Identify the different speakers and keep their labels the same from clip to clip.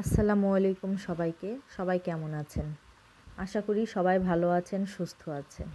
Speaker 1: আসসালামু আলাইকুম সবাইকে। সবাই কেমন আছেন? আশা করি সবাই ভালো আছেন, সুস্থ আছেন।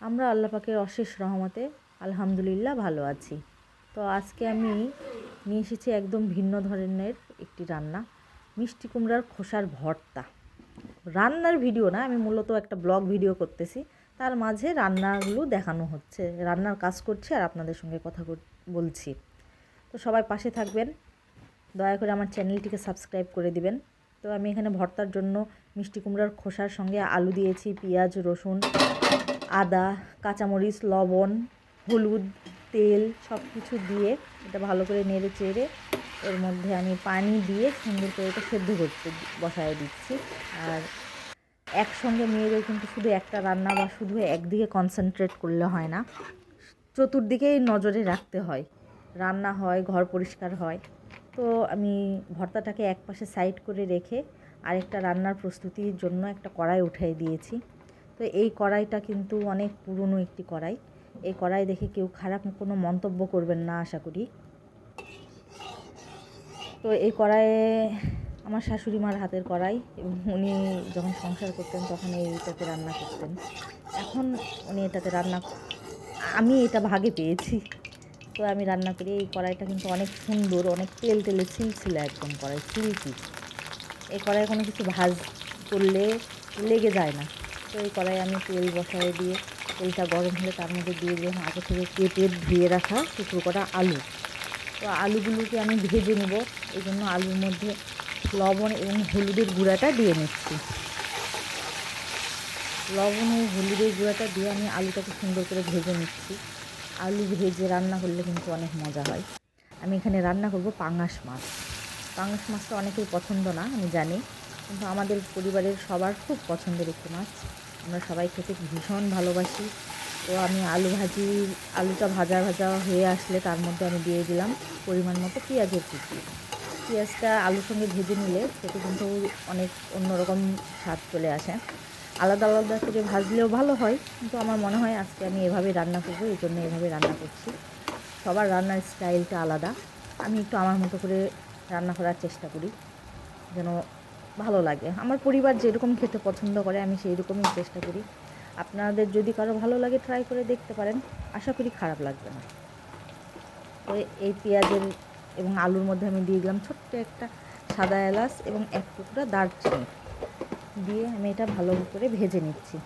Speaker 1: আমরা আল্লাহ পাকের অশেষ রহমতে আলহামদুলিল্লাহ ভালো আছি। তো আজকে আমি নিয়ে এসেছি একদম ভিন্ন ধরনের একটি রান্না, মিষ্টি কুমড়ার খোসার ভর্তা। রান্নার ভিডিও না, আমি মূলত একটা ব্লগ ভিডিও করতেছি। তার মাঝে রান্নাগুলো দেখানো হচ্ছে, রান্নার কাজ করছি আর আপনাদের সঙ্গে কথা বলছি। তো সবাই পাশে থাকবেন। দয়া করে আমার চ্যানেলটিকে সাবস্ক্রাইব করে দিবেন। তো আমি এখানে ভর্তার জন্য মিষ্টি কুমড়ার খোসার সঙ্গে আলু দিয়েছি, পেঁয়াজ, রসুন, আদা, কাঁচামরিচ, লবণ, হলুদ, তেল সব কিছু দিয়ে এটা ভালো করে নেড়ে চেড়ে এর মধ্যে আমি পানি দিয়ে সুন্দর করে এটা সেদ্ধ করতে বসায় দিচ্ছি। আর একসঙ্গে মেয়েদের কিন্তু শুধু একটা রান্না বা শুধু একদিকে কনসেন্ট্রেট করলে হয় না, চতুর্দিকেই নজরে রাখতে হয়। রান্না হয়, ঘর পরিষ্কার হয়। তো আমি ভর্তাটাকে এক পাশে সাইড করে রেখে আরেকটা রান্নার প্রস্তুতির জন্য একটা কড়াই উঠাই দিয়েছি। তো এই কড়াইটা কিন্তু অনেক পুরনো একটি কড়াই। এই কড়াই দেখে কেউ খারাপ কোনো মন্তব্য করবেন না, আশা করি। তো এই কড়াইয়ে আমার শাশুড়ি মার হাতের কড়াই এবং উনি যখন সংসার করতেন তখন এইটাতে রান্না করতেন। এখন উনি এটাতে রান্না, আমি এটা ভাগে পেয়েছি। তো আমি রান্না করি। এই কড়াইটা কিন্তু অনেক সুন্দর, অনেক তেল তেলে ছিল ছিল একদম কড়াই সিল্কি এই কড়াই কোনো কিছু ভাজ করলে লেগে যায় না। তো এই কড়াই আমি তেল বসায় দিয়ে, তেলটা গরম হলে তার মধ্যে দিয়ে দিলাম আগে থেকে কেটে ধুয়ে রাখা টুকরো করা আলু। তো আলুগুলোকে আমি ভেজে নেব। এই জন্য আলুর মধ্যে লবণ এবং হলুদের গুঁড়াটা দিয়ে নিচ্ছি। লবণ ও হলুদের গুঁড়াটা দিয়ে আমি আলুটাকে সুন্দর করে ভেজে নিচ্ছি। আলু ভেজে রান্না করলে কিন্তু অনেক মজা হয়। আমি এখানে রান্না করব পাঙাশ মাছ। পাঙাশ মাছটা অনেকেই পছন্দ না, আমি জানি। কিন্তু আমাদের পরিবারের সবার খুব পছন্দের একটি মাছ। আমরা সবাই খেতে ভীষণ ভালোবাসি। তো আমি আলু ভাজি, আলুটা ভাজা ভাজা হয়ে আসলে তার মধ্যে আমি দিয়ে দিলাম পরিমাণ মতো পেঁয়াজের কুচি। পেঁয়াজটা আলুর সঙ্গে ভেজে নিলে সেটা কিন্তু অনেক অন্যরকম স্বাদ চলে আসে। আলাদা আলাদা করে ভাজলেও ভালো হয়, কিন্তু আমার মনে হয় আজকে আমি এভাবে রান্না করব, এই জন্য এভাবে রান্না করছি। সবার রান্নার স্টাইলটা আলাদা। আমি একটু আমার মতো করে রান্না করার চেষ্টা করি, যেন ভালো লাগে। আমার পরিবার যেরকম খেতে পছন্দ করে, আমি সেই রকমই চেষ্টা করি। আপনাদের যদি কারও ভালো লাগে ট্রাই করে দেখতে পারেন। আশা করি খারাপ লাগবে না। তো এই পেঁয়াজের এবং আলুর মধ্যে আমি দিয়ে দিলাম ছোট্ট একটা সাদা এলাচ এবং এক টুকরা দারচিনি। দিয়ে আমি এটা ভালো করে ভেজে নিচ্ছি।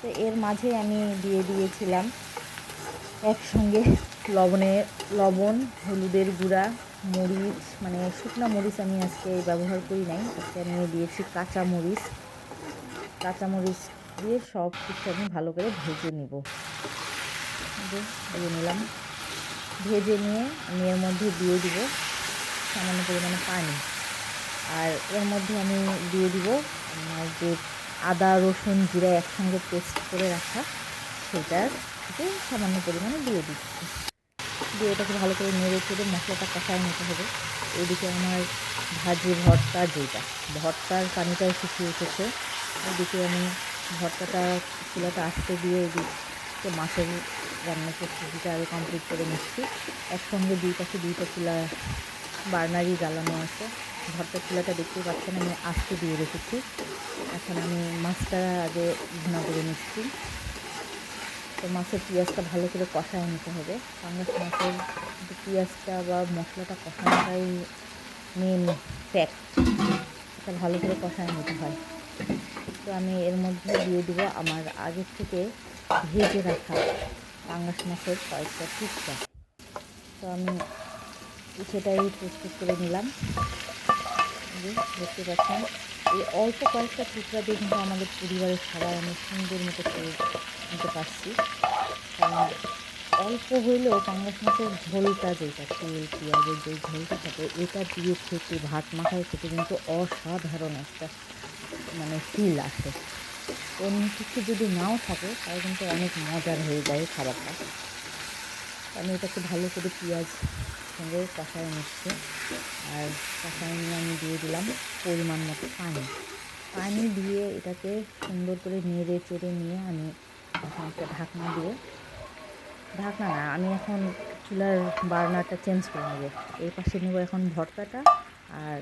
Speaker 1: তো এর মাঝে আমি দিয়ে দিয়েছিলাম একসঙ্গে লবণে, লবণ, হলুদের গুঁড়া, মরিচ মানে শুকনো মরিচ আমি আজকে ব্যবহার করি নাই। আজকে আমি দিয়েছি কাঁচা মরিচ। কাঁচা মরিচ দিয়ে সব কিছু আমি ভালো করে ভেজে নিব। ভেজে নিলাম। ভেজে নিয়ে আমি এর মধ্যে দিয়ে দিব সামান্য পরিমাণে পানি। আর এর মধ্যে আমি দিয়ে দিব যে আদা, রসুন, জিরা একসঙ্গে পেস্ট করে রাখা সেটার থেকে সামান্য পরিমাণে দিয়ে দিচ্ছি। দিয়ে এটাকে ভালো করে নেড়ে চেড়ে মশলাটা কষায় নিতে হবে। এদিকে আমার ভাজি ভর্তা যেটা ভর্তার পানিটাও শুকিয়ে উঠেছে এদিকে আমি ভর্তাটা চুলাটা আসতে দিয়ে এদিকে মাছের রান্নার প্রস্তুতিটা আরও কমপ্লিট করে নিচ্ছি। একসঙ্গে দুই পাশে দুইটা চুলা বার্নারই জ্বালানো আছে। ভর্তার চুলাটা দেখতেই পাচ্ছেন, আমি আস্তে দিয়ে রেখেছি। এখন আমি মাছটা আগে ভুনা করে নিচ্ছি। তো মাছের পেঁয়াজটা ভালো করে কষায় নিতে হবে। পাঙ্গাস মাছের পেঁয়াজটা বা মশলাটা কষানোটাই মেন ফ্যাক্ট এটা ভালো করে কষায় নিতে হয়। তো আমি এর মধ্যে দিয়ে দিব আমার আগের থেকে ভেজে রাখা পাঙ্গাস মাছের কয়েকটা টুকরা তো আমি সেটাই প্রস্তুত করে নিলাম। যে দেখতে পাচ্ছেন। এই অল্প কয়েকটা টুকরা দিয়ে কিন্তু আমাদের পরিবারের সবাই অনেক সুন্দর মতো করে নিতে পারছি। কারণ অল্প হইলেও পাঙ্গাস মাছের ঝোলটা যেটা, তেল, পেঁয়াজের যে ঝোলটা থাকে, এটা দিয়ে খেতে, ভাত মাখায় খেতে কিন্তু অসাধারণ একটা মানে ফিল আসে। অন্য কিছু যদি নাও থাকে, তাহলে কিন্তু অনেক মজার হয়ে যায় খাবারটা। আমি এটাকে ভালো করে পেঁয়াজ সঙ্গে কষায় নিচ্ছি। আর কষায় নিয়ে আমি দিয়ে দিলাম পরিমাণ মতো পানি। পানি দিয়ে এটাকে সুন্দর করে নেড়ে চেড়ে নিয়ে আমি এখন একটা ঢাকনা দিয়ে ঢাকনা না, আমি এখন চুলার বার্নারটা চেঞ্জ করে নেব। এই পাশে নেব এখন ভর্তাটা আর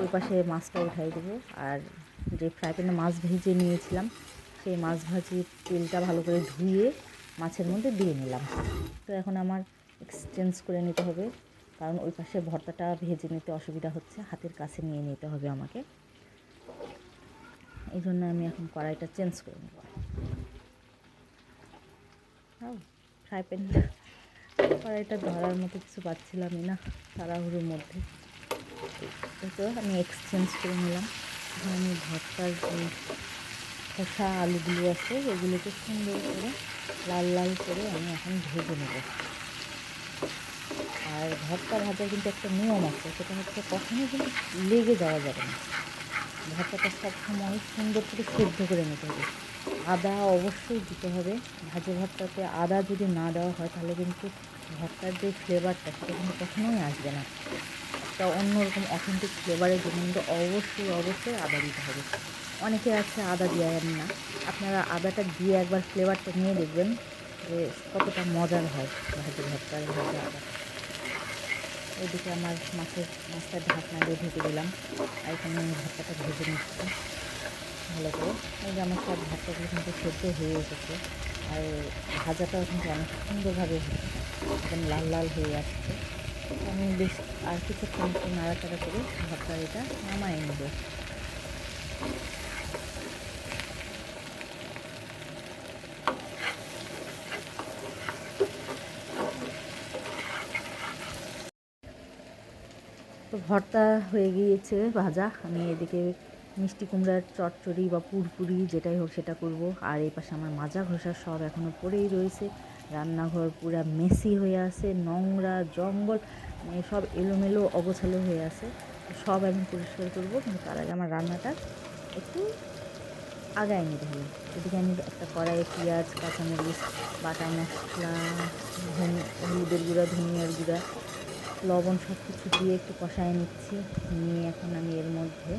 Speaker 1: ওই পাশে মাছটা উঠাই দেবো। আর যে ফ্রাই প্যানে মাছ ভেজে নিয়েছিলাম, সেই মাছ ভাজির তেলটা ভালো করে ধুয়ে মাছের মধ্যে দিয়ে নিলাম। তো এখন আমার এক্সচেঞ্জ করে নিতে হবে। কারণ ওই পাশে ভর্তাটা ভেজে নিতে অসুবিধা হচ্ছে, হাতের কাছে নিয়ে নিতে হবে আমাকে। এই জন্য আমি এখন কড়াইটা চেঞ্জ করে নেব। ফ্রাই প্যানটা কড়াইটা ধরার মতো কিছু পাচ্ছিলামই না তাড়াহুড়োর মধ্যে। তো আমি এক্সচেঞ্জ করে নিলাম। আমি ভর্তার যে খোসা, আলুগুলো আছে, এগুলোকে সুন্দর করে লাল লাল করে আমি এখন ভেজে নেব। ভর্তা ভাজার কিন্তু একটা নিয়ম আছে, সেটা হচ্ছে কখনোই কিন্তু লেগে যাওয়া যাবে না। ভর্তাটা সবসময় সুন্দর করে সেদ্ধ করে নিতে হবে। আদা অবশ্যই দিতে হবে। ভাজা ভর্তাতে আদা যদি না দেওয়া হয়, তাহলে কিন্তু ভর্তার যে ফ্লেভারটা সেটা কিন্তু কখনোই আসবে না। একটা অন্যরকম অথেন্টিক ফ্লেভারের জন্য কিন্তু অবশ্যই অবশ্যই আদা দিতে হবে। অনেকে আছে আদা দেন না। আপনারা আদাটা দিয়ে একবার ফ্লেভারটা নিয়ে দেখবেন যে কতটা মজার হয় ভাজা ভর্তার ভাজা আদা। ওইদিকে আমার মাছের মাছটা ঢাকনা দিয়ে ঢেকে দিলাম। আর এখানে আমি ভর্তাটা ভেজে নিচ্ছি ভালো করে। এই যে আমার সব ভর্তাগুলো কিন্তু সেদ্ধ হয়ে এসেছে। আর ভাজাটাও কিন্তু অনেক সুন্দরভাবে একদম লাল লাল হয়ে আসছে। আমি বেশ আর কিছুক্ষণ নাড়াচাড়া করে ভর্তা এটা নামাই নেব। তো ভর্তা হয়ে গিয়েছে, ভাজা। আমি এদিকে মিষ্টি কুমড়ার চটচড়ি বা পুরপুরি যেটাই হোক সেটা করব। আর এই পাশে আমার মাজা ঘষা সব এখনও পড়েই রয়েছে। রান্নাঘর পুরা মেসি হয়ে আছে, নোংরা, জঙ্গল মানে সব এলোমেলো, অগোছালো হয়ে আছে। সব আমি পরিষ্কার করব, কিন্তু তার আগে আমার রান্নাটা একটু আগায় নিতে হবে। এদিকে আমি একটা কড়াইয়ে পেঁয়াজ, কাঁচামরিচ, বাটা মশলা হলুদের গুঁড়া, ধনিয়ার গুঁড়া লবণ সব কিছু দিয়ে একটু কষায় নিচ্ছি। নিয়ে এখন আমি এর মধ্যে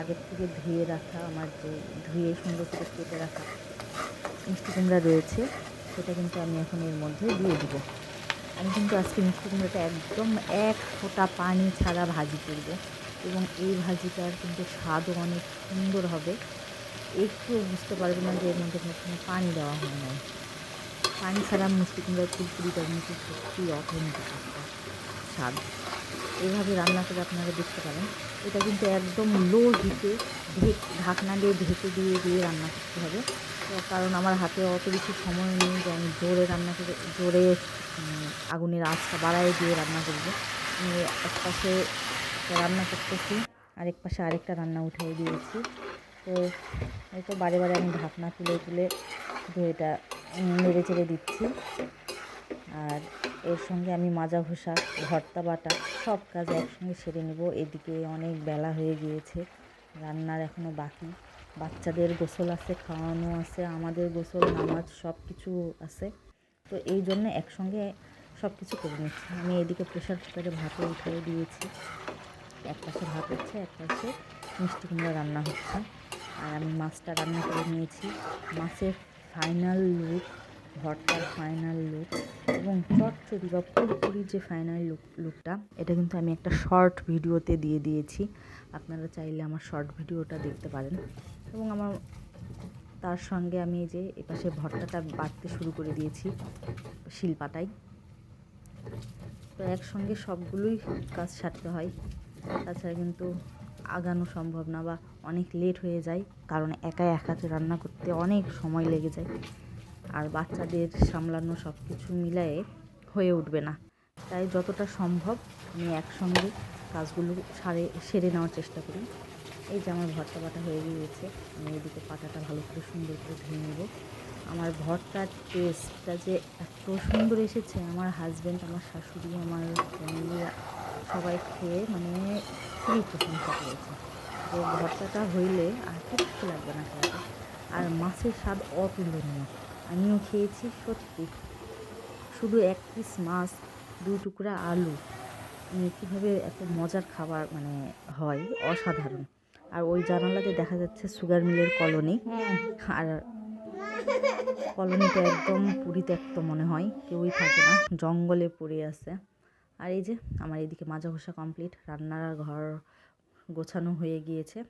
Speaker 1: আগের থেকে ধুয়ে রাখা আমার যে ধুয়ে সুন্দর করে কেটে রাখা মিষ্টি কুমড়া রয়েছে, সেটা কিন্তু আমি এখন এর মধ্যে দিয়ে দিব। আমি কিন্তু আজকে মিষ্টি কুমড়াটা একদম এক ফোঁটা পানি ছাড়া ভাজি করব এবং এই ভাজিটার কিন্তু স্বাদও অনেক সুন্দর হবে। একটু বুঝতে পারবে না যে এর মধ্যে কোনো পানি দেওয়া হয় না পানি ছাড়া মিষ্টি কুমড়ার ফুলপুরিটা কিন্তু সত্যি অথেন্টিক একটা স্বাদ। এইভাবে রান্না করে আপনারা দেখতে পারেন। এটা কিন্তু একদম লো হিটে ঢেক ঢাকনা দিয়ে ঢেকে দিয়ে দিয়ে রান্না করতে হবে। কারণ আমার হাতে অত বেশি সময় নেই যে আমি জোরে রান্না করে, জোরে আগুনের আঁচটা বাড়ায় দিয়ে রান্না করব। এক পাশে রান্না করতেছি, আরেক পাশে আরেকটা রান্না উঠিয়ে দিয়েছি। তো এই তো বারে বারে আমি ঢাকনা তুলে তুলে শুধু এটা নেড়ে চেড়ে দিচ্ছি। আর এর সঙ্গে আমি মাজা ঘষা, ভর্তা বাটা, সব কাজ একসঙ্গে সেরে নেব। এদিকে অনেক বেলা হয়ে গিয়েছে, রান্নার এখনও বাকি। বাচ্চাদের গোসল আছে, খাওয়ানো আছে, আমাদের গোসল, নামাজ সব কিছু আছে। তো এই জন্য একসঙ্গে সব কিছু করে নিচ্ছি। আমি এদিকে প্রেশার কুকারে ভাতও উঠিয়ে দিয়েছি। এক পাশে ভাত হচ্ছে, এক পাশে মিষ্টি কুমড়া রান্না হচ্ছে। আর আমি মাছটা রান্না করে নিয়েছি। মাছের ফাইনাল লুক ভর্তার ফাইনাল লুক এবং চটচড়ি বা পুরোপুরি যে ফাইনাল লুক লুকটা এটা কিন্তু আমি একটা শর্ট ভিডিওতে দিয়ে দিয়েছি। আপনারা চাইলে আমার শর্ট ভিডিওটা দেখতে পারেন। এবং আমার, তার সঙ্গে আমি যে এপাশে ভর্তাটা বাড়তে শুরু করে দিয়েছি শিলপাটাই তো একসঙ্গে সবগুলোই কাজ সারতে হয়। তাছাড়া কিন্তু আগানো সম্ভব না বা অনেক লেট হয়ে যায়, কারণ একা একাতে রান্না করতে অনেক সময় লেগে যায়। আর বাচ্চাদের সামলানো সব কিছু মিলায়ে হয়ে উঠবে না। তাই যতটা সম্ভব আমি একসঙ্গে কাজগুলো সারে, সেরে নেওয়ার চেষ্টা করি। এই যে আমার ভর্তা বাটা হয়ে গিয়েছে, আমি এদিকে পাটাটা ভালো করে সুন্দর করে ধুয়ে নেব। আমার ভর্তার টেস্টটা যে এত সুন্দর এসেছে, আমার হাজব্যান্ড আমার শাশুড়ি, আমার ফ্যামিলি সবাই খেয়ে মানে খুবই প্রশংসা করেছে। যে ভর্তাটা হইলে আর কিছু লাগবে না খেলাতে আর মাছের স্বাদ অতুলনীয়। আমিও খেয়েছি, সত্যি। শুধু এক পিস মাছ, দু টুকরা আলু। মানে কীভাবে এত মজার খাবার মানে হয়, অসাধারণ। আর ওই জানালাতে দেখা যাচ্ছে সুগার মিলের কলোনি। আর কলোনিটা একদম পরিত্যক্ত মনে হয়, কেউই থাকে না, জঙ্গলে পড়ে আছে। আর এই যে, আমার এদিকে মাজা ঘষা কমপ্লিট রান্নার ঘর গোছানো হয়ে গিয়েছে।